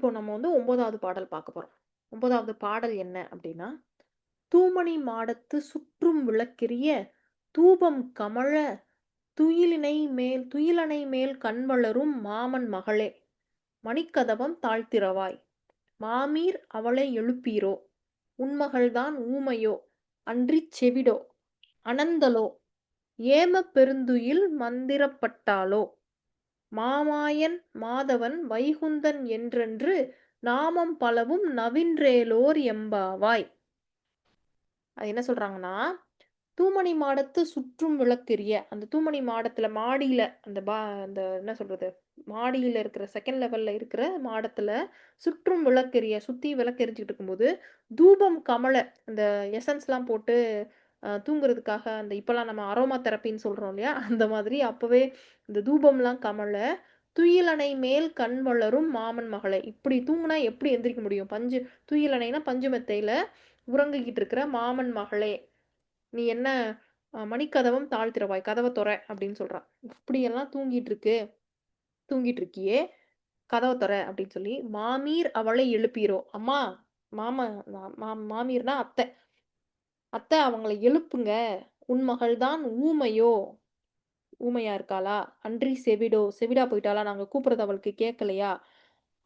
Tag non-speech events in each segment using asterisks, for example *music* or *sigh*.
இப்போ நம்ம வந்து ஒன்பதாவது பாடல் பார்க்க போறோம். ஒன்பதாவது பாடல் என்ன அப்படின்னா "தூமணி மாடத்து சுற்றும் விளக்கெரிய, தூபம் கமழ, துயிலினை மேல் துயிலனை மேல் கண்வளரும் மாமன் மகளே! மணிக்கதவம் தாழ்த்திரவாய்! மாமீர் அவளை எழுப்பீரோ! உன்மகள்தான் ஊமையோ! அன்றிச் செவிடோ! அனந்தலோ! ஏமப் பெருந்துயில் மந்திரப்பட்டாளோ! மாமாயன் மாதவன் வைகுந்தன் என்றென்று நாமம் பலவும் நவின்றேலோர் எம்பாவாய்!" அது என்ன சொல்றாங்கன்னா, "தூமணி மாடத்து சுற்றும் விளக்கெரிய" அந்த தூமணி மாடத்துல மாடியில அந்த பா அந்த என்ன சொல்றது? மாடியில இருக்கிற செகண்ட் லெவல்ல இருக்கிற மாடத்துல சுற்றும் விளக்கெரிய சுத்தி விளக்கு இருக்கும்போது, தூபம் கமலை அந்த எசன்ஸ்லாம் போட்டு தூங்குறதுக்காக அந்த இப்போலாம் நம்ம அரோமா தெரப்பின்னு சொல்கிறோம் இல்லையா? அந்த மாதிரி அப்போவே இந்த தூபம்லாம் கமல "துயிலணை மேல் கண் வளரும் மாமன் மகளை இப்படி தூங்குனா எப்படி எந்திரிக்க முடியும்? பஞ்சு துயிலணைனா பஞ்சுமெத்தையில் உறங்கிக்கிட்டு இருக்கிற மாமன் மகளே! "நீ என்ன மணிக்கதவம் தாழ்த்திரவாய்! கதவை துறை அப்படின்னு சொல்கிறான் "இப்படியெல்லாம் தூங்கிட்டு இருக்கு தூங்கிட்டு இருக்கியே! கதவை துறை அப்படின்னு சொல்லி, "மாமீர் அவளை எழுப்பீரோ!" "அம்மா, மாமா மா மாமீர்னா அத்தை. அத்தை அவங்கள எழுப்புங்க. உன் மகள் தான் ஊமையோ! ஊமையா இருக்காளா? அன்றி செவிடோ! செவிடா போயிட்டாளா? நாங்க கூப்பிடுறது அவளுக்கு கேட்கலையா?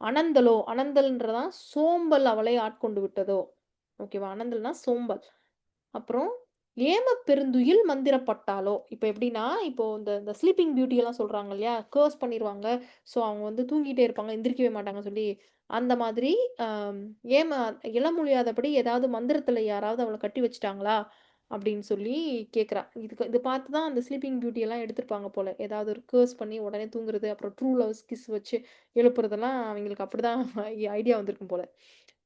அனந்தலோ! அனந்தல்ன்றதான் சோம்பல் அவளை ஆட்கொண்டு விட்டதோ! ஓகேவா? அனந்தல்னா சோம்பல். அப்புறம் ஏமப் பெருந்துயில் மந்திரப்பட்டாலோ இப்போ எப்படின்னா, இப்போ இந்த இந்த ஸ்லீப்பிங் பியூட்டி எல்லாம் சொல்றாங்க இல்லையா? கேர்ஸ் பண்ணிடுவாங்க ஸோ அவங்க வந்து தூங்கிட்டே இருப்பாங்க. எந்திரிக்கவே மாட்டாங்கன்னு சொல்லி, அந்த மாதிரி ஏம எழ முடியாதபடி ஏதாவது மந்திரத்துல யாராவது அவளை கட்டி வச்சுட்டாங்களா? அப்படின்னு சொல்லி கேட்குறா இதுக்கு இது பார்த்து தான் அந்த ஸ்லீப்பிங் பியூட்டி எல்லாம் எடுத்திருப்பாங்க போல. ஏதாவது ஒரு கேர்ஸ் பண்ணி உடனே தூங்குறது, அப்புறம் ட்ரூ லவ்ஸ் கிஸ் வச்சு எழுப்புறதெல்லாம் அவங்களுக்கு அப்படிதான் *laughs* ஐடியா வந்திருக்கும் போல.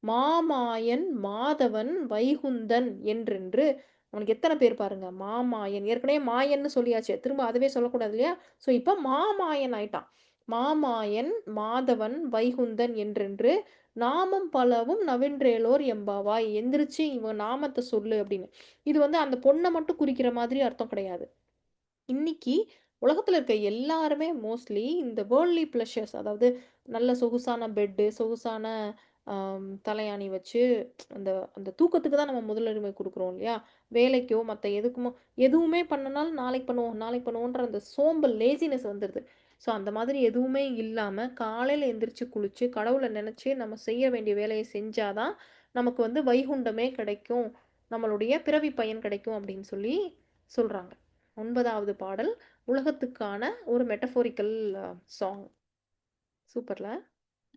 "மாமாயன் மாதவன் வைகுந்தன் என்றென்று" அவனுக்கு எத்தனை பேர் பாருங்க. மாமாயன். ஏற்கனவே மாயன்னு சொல்லியாச்சு. திரும்ப அதுவே சொல்லக்கூடாது இல்லையா? ஸோ இப்போ மாமாயன் ஆயிட்டான். "மாமாயன் மாதவன் வைகுந்தன் என்றென்று நாமம் பலவும் நவின்றேலோர் எம்பாவாய்!" எந்திரிச்சு இவன் நாமத்தை சொல்லு அப்படின்னு. இது வந்து அந்த பொண்ணை மட்டும் குறிக்கிற மாதிரி அர்த்தம் கிடையாது. இன்னைக்கு உலகத்தில் இருக்க எல்லாருமே மோஸ்ட்லி இந்த வேர்ல்ட்லி பிளஷர்ஸ் அதாவது நல்ல சொகுசான பெட்டு, சொகுசான தலையாணி வச்சு அந்த அந்த தூக்கத்துக்கு தான் நம்ம முதலுரிமை கொடுக்குறோம் இல்லையா? வேலைக்கோ, மற்ற எதுக்குமோ எதுவுமே பண்ணனாலும் நாளைக்கு பண்ணுவோம், நாளைக்கு பண்ணுவோன்ற அந்த சோம்பல் லேசினஸ் வந்துடுது ஸோ அந்த மாதிரி எதுவுமே இல்லாமல் காலையில் எந்திரிச்சு குளிச்சு, கடவுளை நினச்சி நம்ம செய்ய வேண்டிய வேலையை செஞ்சாதான் நமக்கு வந்து வைகுண்டமே கிடைக்கும். நம்மளுடைய பிறவி பயன் கிடைக்கும் அப்படின்னு சொல்லி சொல்கிறாங்க ஒன்பதாவது பாடல் உலகத்துக்கான ஒரு மெட்டஃபோரிக்கல் சாங். சூப்பரில்